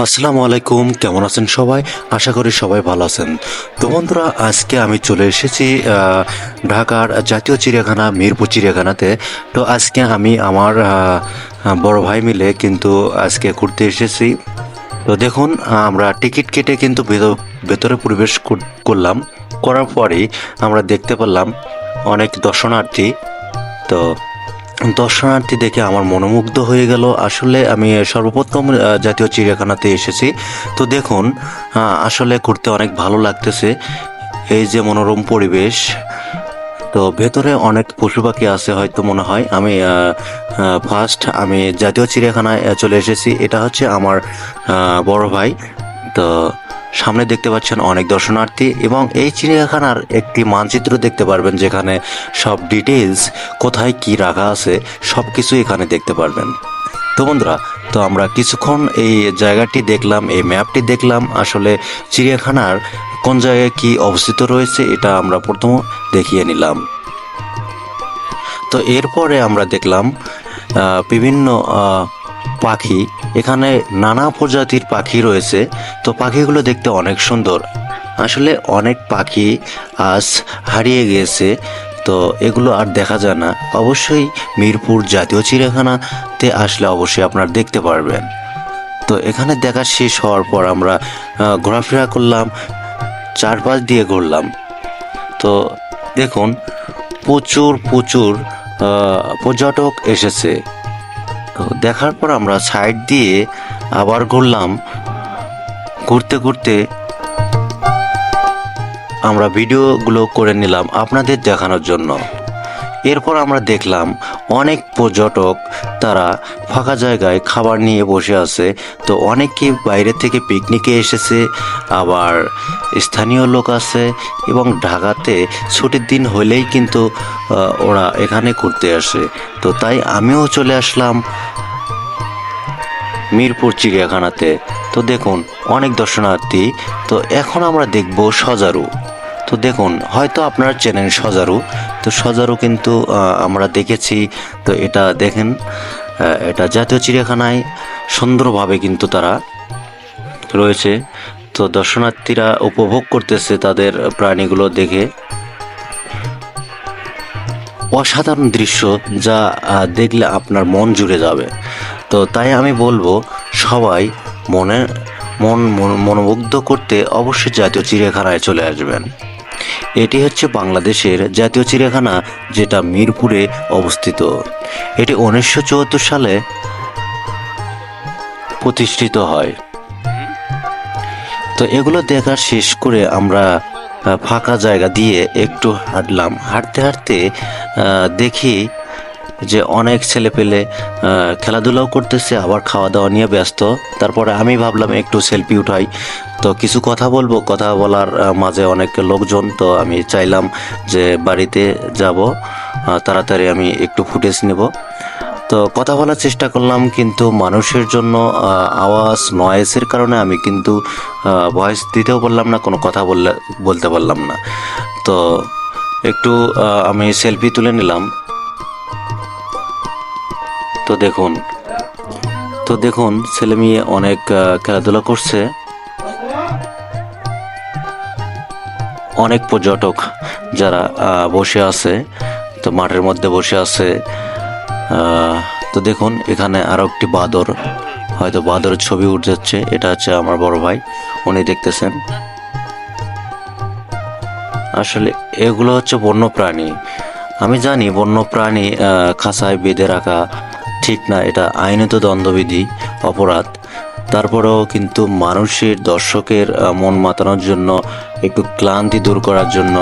আসসালামু আলাইকুম, কেমন আছেন সবাই? আশা করি সবাই ভালো আছেন। তো বন্ধুরা, আজকে আমি চলে এসেছি ঢাকার জাতীয় চিড়িয়াখানা, মিরপুর চিড়িয়াখানাতে। তো আজকে আমি আমার বড় ভাই মিলে কিন্তু আজকে ঘুরতে এসেছি। তো দেখুন, আমরা টিকিট কেটে কিন্তু ভেতরে প্রবেশ করলাম। করার পরেই আমরা দেখতে পেলাম অনেক দর্শনার্থী। তো দর্শনার্থী দেখে আমার মনোমুগ্ধ হয়ে গেল। আসলে আমি সর্বপ্রথম জাতীয় চিড়িয়াখানাতে এসেছি। তো দেখুন আসলে ঘুরতে অনেক ভালো লাগতেছে। এই যে মনোরম পরিবেশ। তো ভেতরে অনেক পশু পাখি আছে হয়তো মনে হয়। আমি ফার্স্ট আমি জাতীয় চিড়িয়াখানায় চলে এসেছি। এটা হচ্ছে আমার বড় ভাই। তো সামনে দেখতে পাচ্ছেন অনেক দর্শনার্থী এবং এই চিড়িয়াখানার একটি মানচিত্র দেখতে পারবেন যেখানে সব ডিটেলস কোথায় কি রাখা আছে সব কিছু এখানে দেখতে পারবেন। তো বন্ধুরা, তো আমরা কিছুক্ষণ এই জায়গাটি দেখলাম, এই ম্যাপটি দেখলাম, আসলে চিড়িয়াখানার কোন জায়গায় কি অবস্থিত রয়েছে এটা আমরা প্রথম দেখিয়ে নিলাম। তো এরপরে আমরা দেখলাম বিভিন্ন পাখি, এখানে নানা প্রজাতির পাখি রয়েছে, তো পাখিগুলো দেখতে অনেক সুন্দর। আসলে অনেক পাখি আজ হারিয়ে গিয়েছে, তো এগুলো আর দেখা যায় না। অবশ্যই মিরপুর জাতীয় চিড়িয়াখানাতে আসলে অবশ্যই আপনারা দেখতে পারবেন। তো এখানে দেখা শেষ হওয়ার পর আমরা ঘোরাফেরা করলাম, চারপাশ দিয়ে ঘুরলাম। তো দেখুন, প্রচুর প্রচুর পর্যটক এসেছে। দেখার পর আমরা সাইড দিয়ে আবার ঘুরলাম। ঘুরতে ঘুরতে আমরা ভিডিওগুলো করে নিলাম আপনাদের দেখানোর জন্য। এরপর আমরা দেখলাম অনেক পর্যটক তারা ফাঁকা জায়গায় খাবার নিয়ে বসে আছে। তো অনেকে বাইরে থেকে পিকনিকে এসেছে, আবার স্থানীয় লোক আছে এবং ঢাকাতে ছুটির দিন হলেই কিন্তু ওরা এখানে ঘুরতে আসে। তো তাই আমিও চলে আসলাম মিরপুর চিড়িয়াখানাতে। তো দেখুন, অনেক দর্শনার্থী। তো এখন আমরা দেখব সজারু। তো দেখুন, হয়তো আপনারা চেনেন সজারু। তো সজারু কিন্তু আমরা দেখেছি। তো এটা দেখেন এটা জাতীয় চিড়িয়াখানায় সুন্দরভাবে কিন্তু তারা রয়েছে। তো দর্শনার্থীরা উপভোগ করতেছে তাদের প্রাণীগুলো দেখে। অসাধারণ দৃশ্য যা দেখলে আপনার মন জুড়ে যাবে। তো তাই আমি বলব, সবাই মন মন- মনোমুগ্ধ করতে অবশ্যই জাতীয় চিড়িয়াখানায় চলে আসবেন। এটি হচ্ছে বাংলাদেশের জাতীয় চিড়িয়াখানা, যেটা মিরপুরে অবস্থিত। এটি উনিশশো চুয়াত্তর সালে প্রতিষ্ঠিত হয়। তো এগুলো দেখা শেষ করে আমরা ফাঁকা জায়গা দিয়ে একটু হাঁটলাম। হাঁটতে হাঁটতে দেখি যে অনেক ছেলে পেলে খেলাধুলাও করতেছে, আবার খাওয়া দাওয়া নিয়ে ব্যস্ত। তারপরে আমি ভাবলাম একটু সেলফি উঠাই। তো কিছু কথা বলব, কথা বলার মাঝে অনেক লোকজন, তো আমি চাইলাম যে বাড়িতে যাব তাড়াতাড়ি আমি একটু ফুটেজ নেব। তো কথা বলার চেষ্টা করলাম, কিন্তু মানুষের জন্য আওয়াজ নয়েসের কারণে আমি কিন্তু ভয়েস দিতেও পারলাম না, কোনো কথা বললে, বলতে পারলাম না। তো একটু আমি সেলফি তুলে নিলাম। তো দেখুন তো দেখুন, ছেলে মেয়ে অনেক খেলাধুলা করছে। অনেক পর্যটক যারা বসে আছে, তো মাঠের মধ্যে বসে আছে। তো দেখুন, এখানে আরও একটি বাদর, হয়তো বাদরের ছবি উঠে যাচ্ছে এটা হচ্ছে আমার বড় ভাই, উনি দেখতেছেন। আসলে এগুলো হচ্ছে বন্য প্রাণী আমি জানি বন্য প্রাণী খাঁচায় বেঁধে রাখা ঠিক না, এটা আইনত দণ্ডবিধি অপরাধ। তারপরেও কিন্তু মানুষের, দর্শকের মন মাতানোর জন্য, একটু ক্লান্তি দূর করার জন্য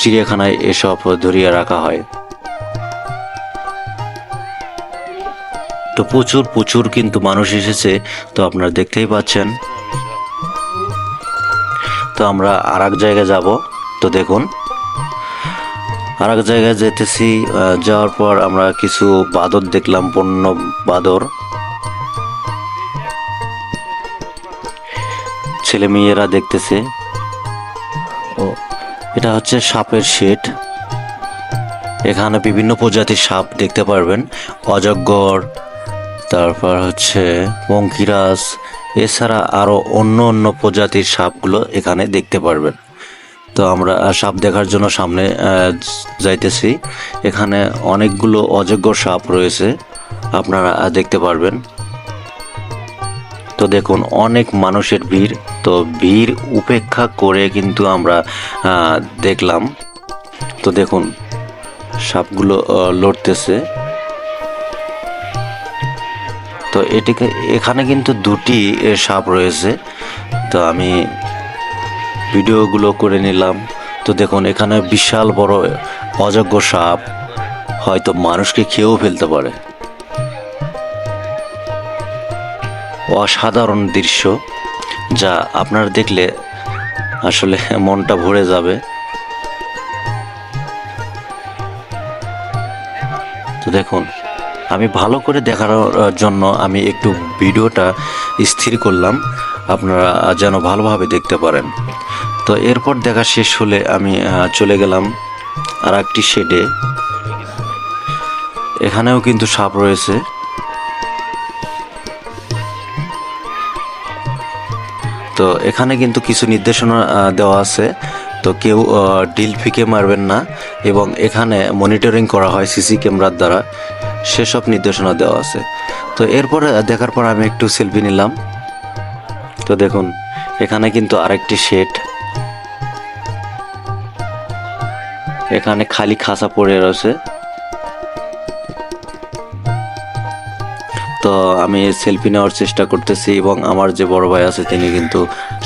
চিড়িয়াখানায় এসব ধরিয়ে রাখা হয়। তো প্রচুর প্রচুর কিন্তু মানুষ এসেছে, তো আপনারা দেখতেই পাচ্ছেন। তো আমরা আর এক জায়গায় যাব, তো দেখুন। আর এক জায়গায় যেতেছি যাওয়ার পর আমরা কিছু বাদর দেখলাম, বন্য বাদর। ছেলে মেয়েরা দেখতেছে। ও, এটা হচ্ছে সাপের শেড। এখানে বিভিন্ন প্রজাতির সাপ দেখতে পারবেন। অজগর, তারপর হচ্ছে মঙ্কিরাজ এছাড়া আরও অন্য অন্য প্রজাতির সাপগুলো এখানে দেখতে পারবেন। তো আমরা সাপ দেখার জন্য সামনে যাইতেছি। এখানে অনেকগুলো অযোগ্য সাপ রয়েছে, আপনারা দেখতে পারবেন। তো দেখুন, অনেক মানুষের ভিড়। তো ভিড় উপেক্ষা করে কিন্তু আমরা দেখলাম। তো দেখুন, সাপগুলো লড়তেছে। তো এটিকে, এখানে কিন্তু দুটি সাপ রয়েছে। তো আমি ভিডিওগুলো করে নিলাম। তো দেখুন, এখানে বিশাল বড় অযোগ্য সাপ। হয়তো মানুষকে খেয়েও ফেলতে পারে। অসাধারণ দৃশ্য, যা আপনারা দেখলে আসলে মনটা ভরে যাবে। তো দেখুন, আমি ভালো করে দেখার জন্য আমি একটু ভিডিওটা স্থির করলাম। আপনারা যেন ভালোভাবে দেখতে পারেন। তো এরপর দেখা শেষ হলে আমি চলে গেলাম আর একটি শেডে এখানেও কিন্তু সাপ রয়েছে। তো এখানে কিন্তু কিছু নির্দেশনা দেওয়া আছে। তো কেউ ডিল ফিকে মারবেন না এবং এখানে মনিটরিং করা হয় সিসি ক্যামেরার দ্বারা। সেসব নির্দেশনা দেওয়া আছে। তো এরপরে দেখার পর আমি একটু সেলফি নিলাম। তো দেখুন, এখানে কিন্তু আরেকটি শেড এখানে খালি খাসা পড়ে রয়েছে। তো আমি সেলফি নেওয়ার চেষ্টা করতেছি এবং আমার যে বড় ভাই আছে, তিনি কিন্তু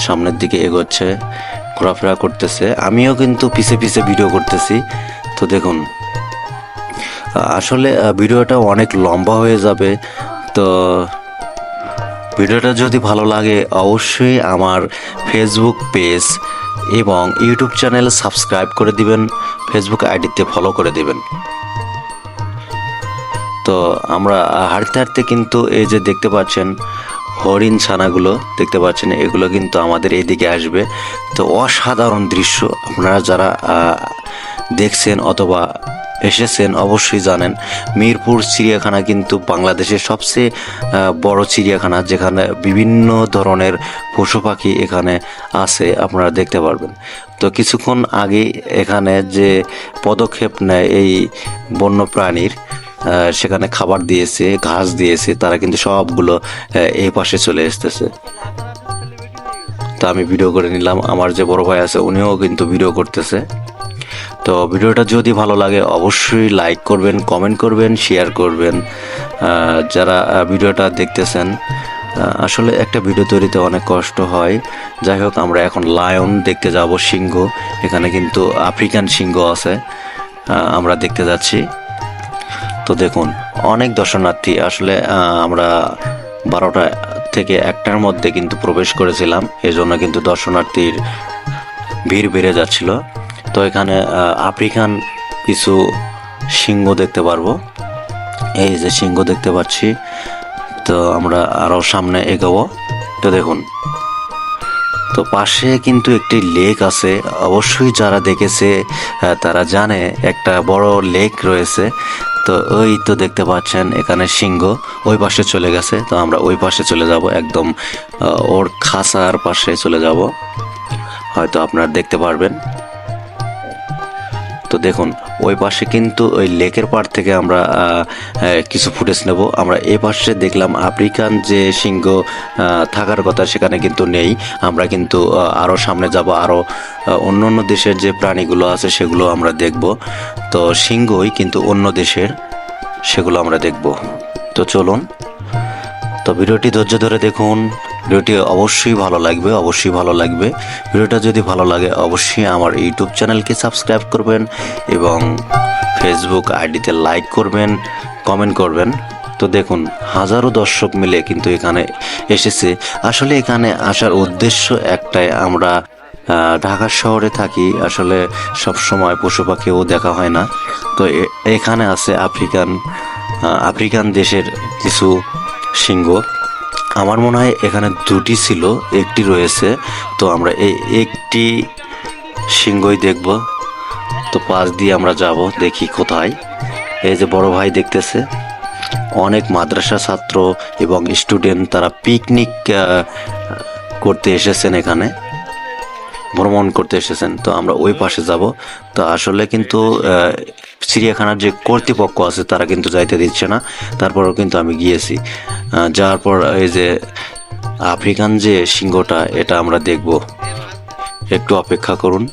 সামনের দিকে এগোচ্ছে, ঘোরাফেরা করতেছে। আমিও কিন্তু পিছে পিছে ভিডিও করতেছি। তো দেখুন, আসলে ভিডিওটা অনেক লম্বা হয়ে যাবে। তো ভিডিওটা যদি ভালো লাগে, অবশ্যই আমার ফেসবুক পেজ এবং ইউটিউব চ্যানেল সাবস্ক্রাইব করে দিবেন ফেসবুক আইডিতে ফলো করে দিবেন। তো আমরা হাঁটতে হাঁটতে কিন্তু এই যে দেখতে পাচ্ছেন, হরিণ ছানাগুলো দেখতে পাচ্ছেন, এগুলো কিন্তু আমাদের এইদিকে আসবে। তো অসাধারণ দৃশ্য আপনারা যারা দেখছেন অথবা এসেছেন, অবশ্যই জানেন। মিরপুর চিড়িয়াখানা কিন্তু বাংলাদেশের সবচেয়ে বড় চিড়িয়াখানা, যেখানে বিভিন্ন ধরনের পশু পাখি এখানে আছে, আপনারা দেখতে পারবেন। তো কিছুক্ষণ আগে এখানে যে পদক্ষেপ নেয় এই বন্য প্রাণীর সেখানে খাবার দিয়েছে, ঘাস দিয়েছে, তারা কিন্তু সবগুলো এই পাশে চলে আসতেছে তা আমি ভিডিও করে নিলাম। আমার যে বড় ভাই আছে, উনিও কিন্তু ভিডিও করতেছে। তো ভিডিওটা যদি ভালো লাগে, অবশ্যই লাইক করবেন কমেন্ট করবেন শেয়ার করবেন। যারা ভিডিওটা দেখতেছেন আসলে একটা ভিডিও তৈরিতে অনেক কষ্ট হয়। যাই হোক, আমরা এখন লায়ন দেখতে যাব, সিংহ। এখানে কিন্তু আফ্রিকান সিংহ আছে। আমরা দেখতে যাচ্ছি। তো দেখুন, অনেক দর্শনার্থী, আসলে আমরা বারোটা থেকে একটার মধ্যে কিন্তু প্রবেশ করেছিলাম। এজন্য কিন্তু দর্শনার্থীর ভিড় বেড়ে যাচ্ছিল। তো এখানে আফ্রিকান কিছু সিংহ দেখতে পারব। এই যে সিংহ দেখতে পাচ্ছি, তো আমরা আরও সামনে এগোবো। তো দেখুন, তো পাশে কিন্তু একটি লেক আছে। অবশ্যই যারা দেখেছে তারা জানে একটা বড় লেক রয়েছে। তো ওই তো দেখতে পাচ্ছেন এখানে সিংহ, ওই পাশে চলে গেছে। তো আমরা ওই পাশে চলে যাব, একদম ওর খাসার পাশে চলে যাব। হয়তো আপনারা দেখতে পারবেন। তো দেখুন, ওই পাশে কিন্তু ওই লেকের পাড় থেকে আমরা কিছু ফুটেজ নেব। আমরা এই পাশে দেখলাম আফ্রিকান যে সিংহ থাকার কথা সেখানে কিন্তু নেই। আমরা কিন্তু আরও সামনে যাব আরও অন্য অন্য দেশের যে প্রাণীগুলো আছে সেগুলো আমরা দেখব। তো সিংহই কিন্তু অন্য দেশের, সেগুলো আমরা দেখব। তো চলুন। তো ভিডিওটি ধৈর্য ধরে দেখুন। ভিডিওটি অবশ্যই ভালো লাগবে, অবশ্যই ভালো লাগবে। ভিডিওটা যদি ভালো লাগে, অবশ্যই আমার ইউটিউব চ্যানেলকে সাবস্ক্রাইব করবেন এবং ফেসবুক আইডিতে লাইক করবেন, কমেন্ট করবেন। তো দেখুন, হাজারো দর্শক মিলে কিন্তু এখানে এসেছে। আসলে এখানে আসার উদ্দেশ্য একটাই, আমরা ঢাকা শহরে থাকি, আসলে সব সময় পশু পাখিও দেখা হয় না। তো এখানে আছে আফ্রিকান আফ্রিকান দেশের কিছু সিংহ। আমার মনে হয় এখানে দুটি ছিল, একটি রয়েছে, তো আমরা এই একটি সিংহই দেখব। তো পাশ দিয়ে আমরা যাব, দেখি কোথায়। এই যে বড় ভাই দেখতেছে, অনেক মাদ্রাসা ছাত্র এবং স্টুডেন্ট তারা পিকনিক করতে এসেছেন এখানে, ভ্রমণ করতে এসেছেন। তো আমরা ওই পাশে যাব। তো আসলে কিন্তু চিড়িয়াখানার যে কর্তৃপক্ষ আছে, তারা কিন্তু যাইতে দিচ্ছে না। তারপরেও কিন্তু আমি গিয়েছি। যাওয়ার পর এই যে আফ্রিকান যে সিংহটা, এটা আমরা দেখব। একটু অপেক্ষা করুন।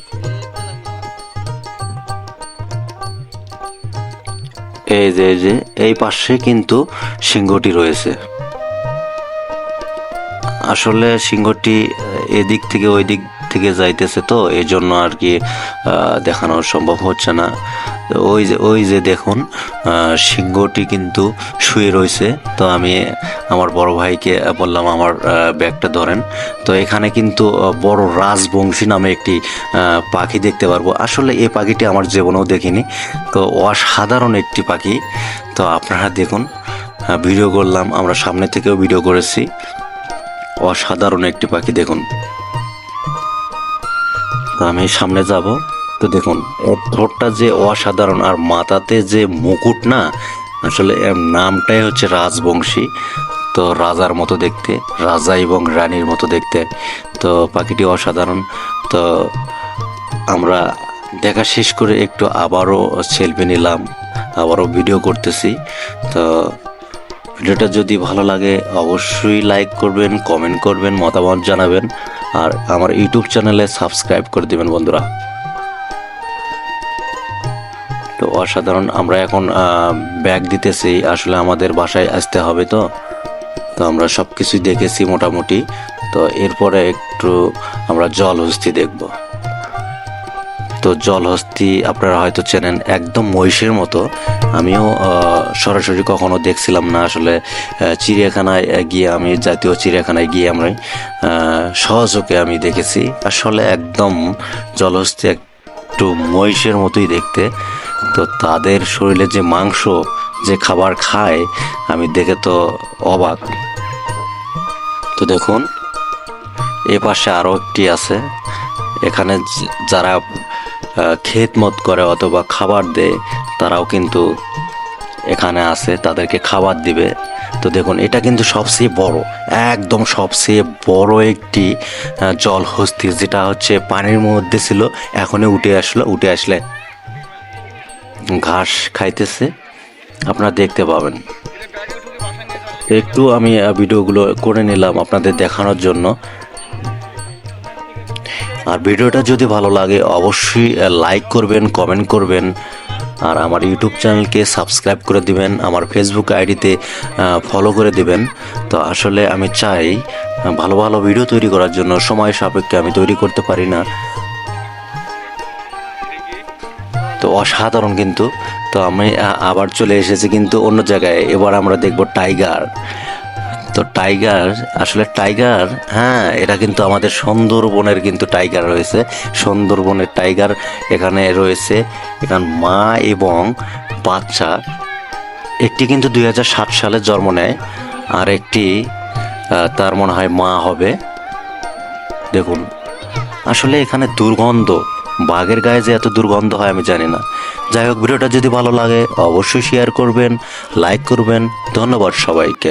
এই যে এই যে, এই পাশে কিন্তু সিংহটি রয়েছে। আসলে সিংহটি এদিক থেকে ওই দিক থেকে যাইতেছে তো এই জন্য আর কি দেখানো সম্ভব হচ্ছে না। ওই যে ওই যে দেখুন সিংহটি কিন্তু শুয়ে রয়েছে। তো আমি আমার বড় ভাইকে বললাম, আমার ব্যাগটা ধরেন। তো এখানে কিন্তু বড় রাজবংশী নামে একটি পাখি দেখতে পারব। আসলে এই পাখিটি আমার জীবনেও দেখিনি। তো অসাধারণ একটি পাখি। তো আপনারা দেখুন ভিডিও করলাম, আমরা সামনে থেকেও ভিডিও করেছি। অসাধারণ একটি পাখি, দেখুন। আমি সামনে যাব। তো দেখুন ঠোঁটটা যে অসাধারণ আর মাথাতে যে মুকুট না, আসলে এর নামটাই হচ্ছে রাজবংশী। তো রাজার মতো দেখতে, রাজা এবং রানীর মতো দেখতে। তো পাখিটি অসাধারণ। তো আমরা দেখা শেষ করে একটু আবারও সেলফি নিলাম, আবারও ভিডিও করতেছি। তো ভিডিওটা যদি ভালো লাগে, অবশ্যই লাইক করবেন কমেন্ট করবেন, মতামত জানাবেন। আর আমার ইউটিউব চ্যানেলে সাবস্ক্রাইব করে দেবেন, বন্ধুরা। তো অসাধারণ, আমরা এখন ব্যাগ দিতেছি। আসলে আমাদের বাসায় আসতে হবে তো। তো আমরা সব কিছুই দেখেছি মোটামুটি। তো এরপরে একটু আমরা জল হস্তি দেখব। তো জলহস্তি আপনারা হয়তো চেনেন একদম মহিষের মতো। আমিও সরাসরি কখনো দেখছিলাম না আসলে চিড়িয়াখানায় গিয়ে আমি জাতীয় চিড়িয়াখানায় গিয়ে আমরা সহযোগে আমি দেখেছি। আসলে একদম জলহস্তি একটু মহিষের মতোই দেখতে। তো তাদের শরীরে যে মাংস, যে খাবার খায়, আমি দেখে তো অবাক। তো দেখুন এ পাশে আরও একটি আছে। এখানে যারা আহ, খেতমত করে অথবা খাবার দেয় তারাও কিন্তু এখানে আছে তাদেরকে খাবার দিবে। তো দেখুন এটা কিন্তু সবচেয়ে বড় একদম সবচেয়ে বড় একটি জলহস্তি যেটা হচ্ছে পানির মধ্যে ছিল এখনই উঠে আসলো উঠে আসলে ঘাস খাইতেছে। আপনারা দেখতে পাবেন। একটু আমি ভিডিওগুলো করে নিলাম আপনাদের দেখানোর জন্য। আর ভিডিওটা যদি ভালো লাগে, অবশ্যই লাইক করবেন কমেন্ট করবেন, আর আমার ইউটিউব চ্যানেলকে সাবস্ক্রাইব করে দিবেন, আমার ফেসবুক আইডিতে ফলো করে দিবেন। তো আসলে আমি চাই ভালো ভালো ভিডিও তৈরি করার জন্য, সময় সাপেক্ষে আমি তৈরি করতে পারি না। তো অসাধারণ কিন্তু। তো আমি আবার চলে এসেছি কিন্তু অন্য জায়গায়। এবার আমরা দেখব টাইগার তো টাইগার আসলে টাইগার হ্যাঁ এটা কিন্তু আমাদের সুন্দরবনের কিন্তু টাইগার রয়েছে। সুন্দরবনের টাইগার এখানে রয়েছে। এখানে মা এবং বাচ্চা, একটি কিন্তু দু হাজার সাত সালে জন্ম নেয়, আর একটি তার মনে হয় মা হবে। দেখুন, আসলে এখানে দুর্গন্ধ, বাঘের গায়ে যে এত দুর্গন্ধ হয় আমি জানি না। যাই হোক, ভিডিওটা যদি ভালো লাগে, অবশ্যই শেয়ার করবেন লাইক করবেন। ধন্যবাদ সবাইকে।